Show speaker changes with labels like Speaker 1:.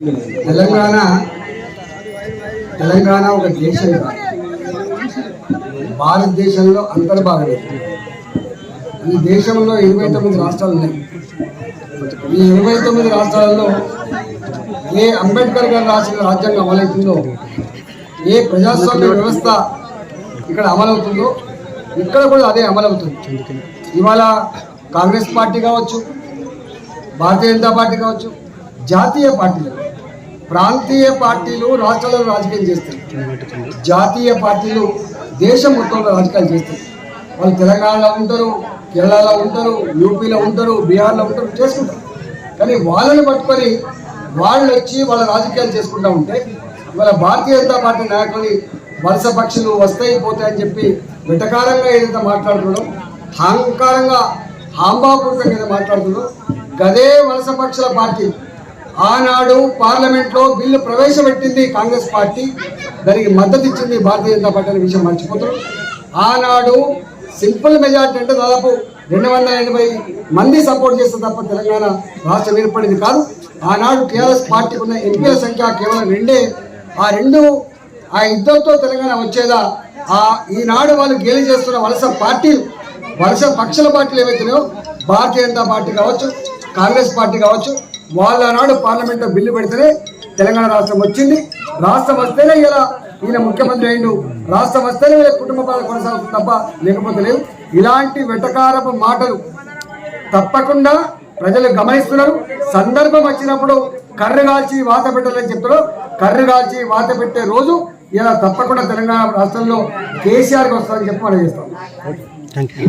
Speaker 1: తెలంగాణ తెలంగాణ ఒక దేశం భారతదేశంలో అంతర్భాగం ఈ దేశంలో ఇరవై తొమ్మిది రాష్ట్రాలు ఉన్నాయి. ఈ ఇరవై తొమ్మిది రాష్ట్రాలలో ఏ అంబేద్కర్ గారు రాసిన రాజ్యాంగం అమలవుతుందో ఏ ప్రజాస్వామ్య వ్యవస్థ ఇక్కడ అమలవుతుందో ఇక్కడ కూడా అదే అమలవుతుంది ఇవాళ కాంగ్రెస్ పార్టీ కావచ్చు భారతీయ జనతా పార్టీ కావచ్చు జాతీయ పార్టీలు ప్రాంతీయ పార్టీలు రాష్ట్రాలలో రాజకీయం చేస్తాయి. జాతీయ పార్టీలు దేశం మొత్తంలో రాజకీయాలు చేస్తాయి. వాళ్ళు తెలంగాణలో ఉంటారు కేరళలో ఉంటారు యూపీలో ఉంటారు బీహార్లో ఉంటారు చేసుకుంటారు. కానీ వాళ్ళని పట్టుకొని వాళ్ళు వచ్చి వాళ్ళ రాజకీయాలు చేసుకుంటూ ఉంటే ఇవాళ భారతీయ జనతా పార్టీ నాయకులు వలస పక్షులు వస్తాయి పోతాయని చెప్పి వెటకారంగా ఏదైతే మాట్లాడుతున్నాడో అహంకారంగా హాంబాపూర్వకంగా ఏదైతే మాట్లాడుతుందో గదే వలస పక్షుల పార్టీ ఆనాడు పార్లమెంట్లో బిల్లు ప్రవేశపెట్టింది కాంగ్రెస్ పార్టీ. దానికి మద్దతు ఇచ్చింది భారతీయ జనతా పార్టీ అనే విషయం మర్చిపోతారు ఆనాడు సింపుల్ మెజార్టీ అంటే దాదాపు రెండు వందల ఎనభై మంది సపోర్ట్ చేస్తే తప్ప తెలంగాణ రాష్ట్రం ఏర్పడింది కాదు. ఆనాడు టీఆర్ఎస్ పార్టీకి ఉన్న ఎంపీల సంఖ్య కేవలం రెండే. ఆ రెండు ఆ ఇద్దరితో తెలంగాణ వచ్చేదా? ఆ ఈనాడు వాళ్ళు గేలి చేస్తున్న వలస పార్టీలు వలస పక్షుల పార్టీలు ఏవైతున్నాయో భారతీయ జనతా పార్టీ కావచ్చు కాంగ్రెస్ పార్టీ కావచ్చు వాళ్ళ నాడు పార్లమెంట్లో బిల్లు పెడితేనే తెలంగాణ రాష్ట్రం వచ్చింది. రాష్ట్రం వస్తేనే ఇలా ఈయన ముఖ్యమంత్రి అయిండు. రాష్ట్రం వస్తేనే వీళ్ళ కుటుంబ పాలన కొనసాగుతుంది తప్ప లేకపోతే లేవు ఇలాంటి వెటకారపు మాటలు తప్పకుండా ప్రజలు గమనిస్తున్నారు. సందర్భం వచ్చినప్పుడు కర్రు కాల్చి వాత పెట్టాలని చెప్తారు కర్రు కాల్చి వాత పెట్టే రోజు ఇలా తప్పకుండా తెలంగాణ రాష్ట్రంలో కేసీఆర్కి వస్తుందని చెప్పి మనం చేస్తాం.
Speaker 2: Thank you